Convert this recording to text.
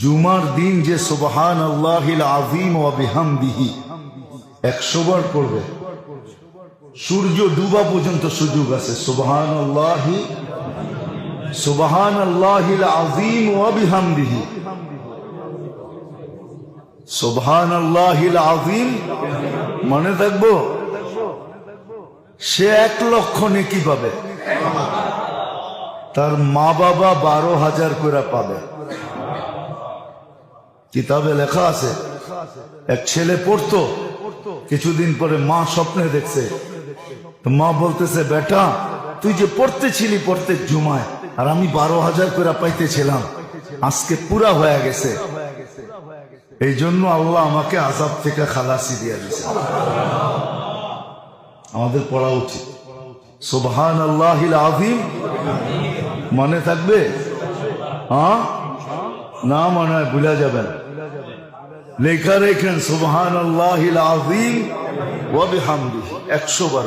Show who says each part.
Speaker 1: জুমার দিন যে সুবহান আল্লাহিল আজিম ও বিহামদিহি, একশো বার করবে। সূর্য ডুবা পর্যন্ত সুযোগ আছে। সুবহান আল্লাহি সুবহান আল্লাহিল আজিম ও বিহামদিহি। সুবহান আল্লাহিল আজিম মনে থাকব? সে এক লক্ষ নেকি পাবে। তার মা বাবা বারো হাজার করে পাবে। কিতাবে লেখা আছে, এক ছেলে পড়তো, কিছুদিন পরে মা স্বপ্নে দেখছে। মা বলতেছে, বেটা, তুই যে পড়তেছিলি পড়তে জুমায়, আর আমি বারো হাজার করে পাইতেছিলাম, আজকে পুরা হয়ে গেছে। এই জন্য আল্লাহ আমাকে আজাব থেকে খালাসি দিয়ে দিছে আমাদের পড়া উচিত। সুবহান আল্লাহ আজিম মনে থাকবে? হ্যাঁ? না মনে হয় ভুলে যাবেন। লেখা রেখেন সুবহান আল্লাহ আজিম ওয়াবিহামদি একশো বার।